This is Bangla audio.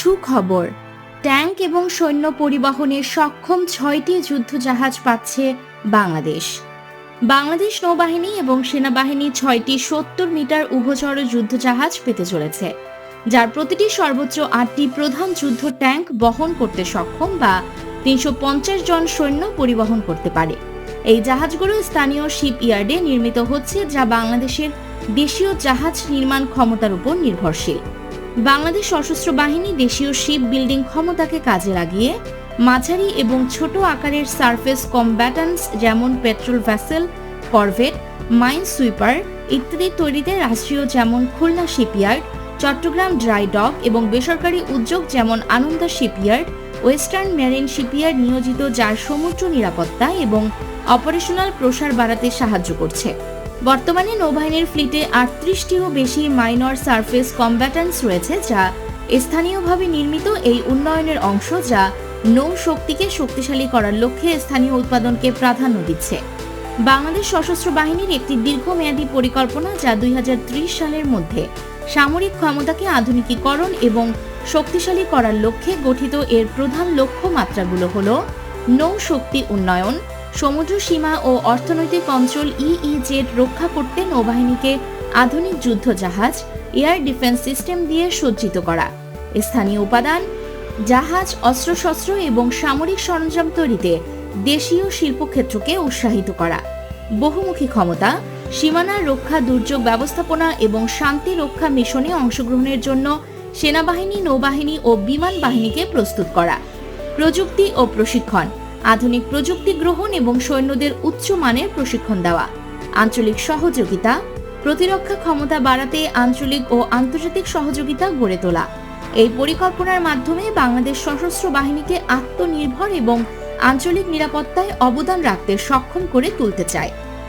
সুখবর। ট্যাঙ্ক এবং সৈন্য পরিবহনে সক্ষম ছয়টি যুদ্ধজাহাজ পাচ্ছে বাংলাদেশ। বাংলাদেশ নৌবাহিনী এবং সেনাবাহিনী ছয়টি সত্তর মিটার উভচর যুদ্ধজাহাজ পেতে চলেছে, যার প্রতিটি সর্বোচ্চ আটটি প্রধান যুদ্ধ ট্যাঙ্ক বহন করতে সক্ষম বা তিনশো পঞ্চাশ জন সৈন্য পরিবহন করতে পারে। এই জাহাজগুলো স্থানীয় শিপ ইয়ার্ডে নির্মিত হচ্ছে, যা বাংলাদেশের দেশীয় জাহাজ নির্মাণ ক্ষমতার উপর নির্ভরশীল। বাংলাদেশ সশস্ত্র বাহিনী দেশীয় শিপ বিল্ডিং ক্ষমতাকে কাজে লাগিয়ে মাঝারি এবং ছোট আকারের সারফেস কম্ব্যাটান্স যেমন petrol vessel, corvette, mine sweeper ইত্যাদি তৈরিতে রাষ্ট্রীয় যেমন Khulna shipyard, Chattogram dry dock এবং বেসরকারি উদ্যোগ যেমন Ananda shipyard, western marine shipyard নিয়োজিত যার সমুদ্র নিরাপত্তা এবং অপারেশনাল প্রসার বাড়াতে সাহায্য করছে। বর্তমানে নৌবাহিনীর ফ্লিটে আটত্রিশটিরও বেশি মাইনর সারফেস কম্ব্যাটেন্স রয়েছে, যা স্থানীয়ভাবে নির্মিত এই উন্নয়নের অংশ, যা নৌ শক্তিকে শক্তিশালী করার লক্ষ্যে স্থানীয় উৎপাদনকে প্রাধান্য দিচ্ছে। বাংলাদেশ সশস্ত্র বাহিনীর একটি দীর্ঘমেয়াদী পরিকল্পনা, যা দুই হাজার ত্রিশ সালের মধ্যে সামরিক ক্ষমতাকে আধুনিকীকরণ এবং শক্তিশালী করার লক্ষ্যে গঠিত এর প্রধান লক্ষ্যমাত্রাগুলো হল নৌ শক্তি উন্নয়ন সমুদ্র সীমা ও অর্থনৈতিক অঞ্চল ইইজেড রক্ষা করতে নৌবাহিনীকে আধুনিক যুদ্ধ জাহাজ এয়ার ডিফেন্স সিস্টেম দিয়ে সজ্জিত করা। স্থানীয় উপাদান, জাহাজ, অস্ত্রশস্ত্র এবং সামরিক সরঞ্জাম তৈরিতে দেশীয় শিল্পক্ষেত্রকে উৎসাহিত করা। বহুমুখী ক্ষমতা, সীমানা রক্ষা দুর্যোগ ব্যবস্থাপনা এবং শান্তি রক্ষা মিশনে অংশগ্রহণের জন্য সেনাবাহিনী, নৌবাহিনী ও বিমান বাহিনীকে প্রস্তুত করা। প্রযুক্তি ও প্রশিক্ষণ আধুনিক প্রযুক্তি গ্রহণ এবং সৈন্যদের উচ্চমানের প্রশিক্ষণ দেওয়া, আঞ্চলিক সহযোগিতা, প্রতিরক্ষা ক্ষমতা বাড়াতে আঞ্চলিক ও আন্তর্জাতিক সহযোগিতা গড়ে তোলা। এই পরিকল্পনার মাধ্যমে বাংলাদেশ সশস্ত্র বাহিনীকে আত্মনির্ভর এবং আঞ্চলিক নিরাপত্তায় অবদান রাখতে সক্ষম করে তুলতে চায়।